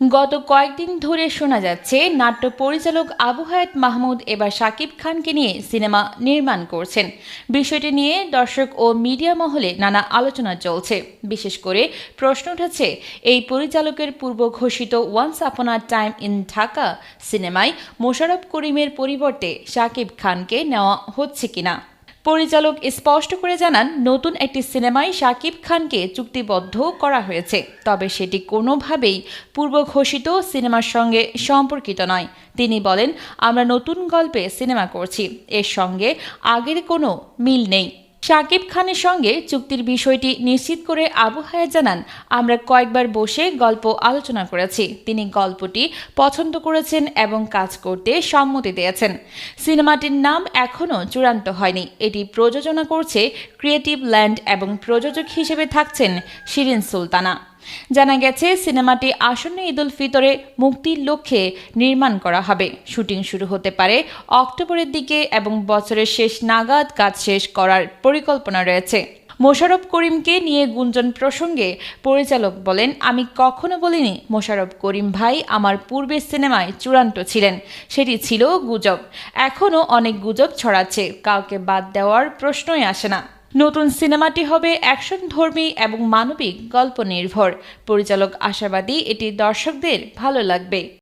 গত কয়েকদিন ধরে শোনা যাচ্ছে, নাট্য পরিচালক আবু হায়াত মাহমুদ এবার শাকিব খানকে নিয়ে সিনেমা নির্মাণ করছেন। বিষয়টি নিয়ে দর্শক ও মিডিয়া মহলে নানা আলোচনা চলছে। বিশেষ করে প্রশ্ন উঠেছে, এই পরিচালকের পূর্ব ঘোষিত ওয়ান্স আপনার টাইম ইন ঢাকা সিনেমায় মোশারফ করিমের পরিবর্তে শাকিব খানকে নেওয়া হচ্ছে কিনা। পরিচালক স্পষ্ট করে জানান, নতুন একটি সিনেমায় শাকিব খানকে চুক্তিবদ্ধ করা হয়েছে, তবে সেটি কোনোভাবেই পূর্ব ঘোষিত সিনেমার সঙ্গে সম্পর্কিত নয়। তিনি বলেন, আমরা নতুন গল্পে সিনেমা করছি, এর সঙ্গে আগের কোনো মিল নেই। শাকিব খানের সঙ্গে চুক্তির বিষয়টি নিশ্চিত করে আবু জানান, আমরা কয়েকবার বসে গল্প আলোচনা করেছি। তিনি গল্পটি পছন্দ করেছেন এবং কাজ করতে সম্মতি দিয়েছেন। সিনেমাটির নাম এখনও চূড়ান্ত হয়নি। এটি প্রযোজনা করছে ক্রিয়েটিভ ল্যান্ড এবং প্রযোজক হিসেবে থাকছেন শিরিন সুলতানা। জানা গেছে, সিনেমাটি আসন্ন ঈদুল ফিতরে মুক্তির লক্ষ্যে নির্মাণ করা হবে। শুটিং শুরু হতে পারে অক্টোবরের দিকে এবং বছরের শেষ নাগাদ কাজ শেষ করার পরিকল্পনা রয়েছে। মোশাররফ করিমকে নিয়ে গুঞ্জন প্রসঙ্গে পরিচালক বলেন, আমি কখনো বলিনি মোশাররফ করিম ভাই আমার পূর্বের সিনেমায় চূড়ান্ত ছিলেন। সেটি ছিল গুজব। এখনও অনেক গুজব ছড়াচ্ছে। কাউকে বাদ দেওয়ার প্রশ্নই আসে না। নতুন সিনেমাটি হবে অ্যাকশন ধর্মী এবং মানবিক গল্প নির্ভর পরিচালক আশাবাদী, এটি দর্শকদের ভালো লাগবে।